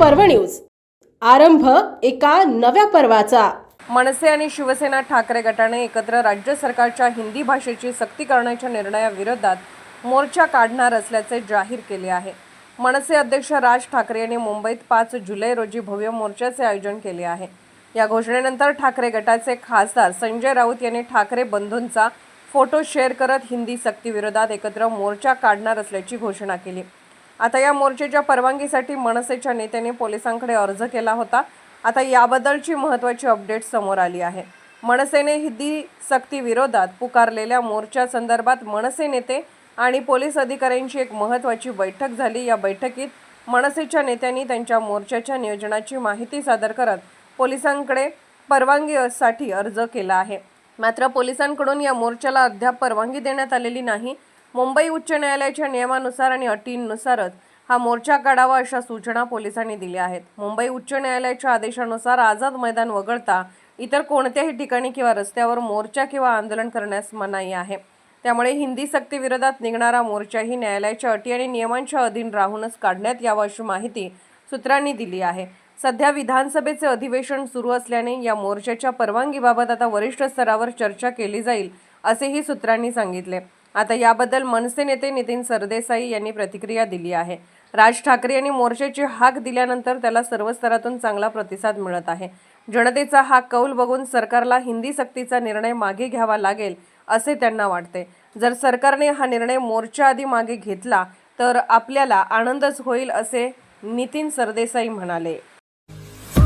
पर्व न्यूज. आरंभ एका नव्या पर्वाचा. मनसे आणि शिवसेना ठाकरे गटाने एकत्र राज्य सरकारच्या हिंदी भाषेची सक्ती करण्याच्या निर्णयाविरोधात मोर्चा काढणार असल्याचे जाहीर केले आहे. मनसे अध्यक्ष राज ठाकरे यांनी मुंबईत पाच जुलै रोजी भव्य मोर्चाचे आयोजन केले आहे. या घोषणेनंतर ठाकरे गटाचे खासदार संजय राऊत यांनी ठाकरे बंधूंचा फोटो शेअर करत हिंदी सक्तीविरोधात एकत्र मोर्चा काढणार असल्याची घोषणा केली. आता या मोर्चेच्या परवानगीसाठी मनसेच्या नेत्याने पोलिसांकडे अर्ज केला होता. आता याबद्दलची महत्त्वाची अपडेट समोर आली आहे. मनसेने हिंदी सक्ती विरोधात पुकारलेल्या मोर्चा संदर्भात मनसे नेते आणि पोलीस अधिकाऱ्यांची एक महत्त्वाची बैठक झाली. या बैठकीत मनसेच्या नेत्यांनी त्यांच्या मोर्चाच्या नियोजनाची माहिती सादर करत पोलिसांकडे परवानगीसाठी अर्ज केला आहे. मात्र पोलिसांकडून या मोर्चाला अद्याप परवानगी देण्यात आलेली नाही. मुंबई उच्च न्यायालयाच्या नियमानुसार आणि अटींनुसारच हा मोर्चा काढावा अशा सूचना पोलिसांनी दिल्या आहेत. मुंबई उच्च न्यायालयाच्या आदेशानुसार आझाद मैदान वगळता इतर कोणत्याही ठिकाणी किंवा रस्त्यावर मोर्चा किंवा आंदोलन करण्यास मनाई आहे. त्यामुळे हिंदी सक्तीविरोधात निघणारा मोर्चाही न्यायालयाच्या अटी आणि नियमांच्या अधीन राहूनच काढण्यात यावा अशी माहिती सूत्रांनी दिली आहे. सध्या विधानसभेचे अधिवेशन सुरू असल्याने या मोर्चाच्या परवानगीबाबत आता वरिष्ठ स्तरावर चर्चा केली जाईल असेही सूत्रांनी सांगितले. आता याबद्दल मनसे नेते नितीन सरदेसाई यांनी प्रतिक्रिया दिली आहे. राज ठाकरे यांनी मोर्चाची हाक दिल्यानंतर त्याला सर्व स्तरातून चांगला प्रतिसाद मिळत आहे. जनतेचा हा कौल बघून सरकारला हिंदी सक्तीचा निर्णय मागे घ्यावा लागेल असे त्यांना वाटते. जर सरकारने हा निर्णय मोर्चा आधी मागे घेतला तर आपल्याला आनंदच होईल असे नितीन सरदेसाई म्हणाले.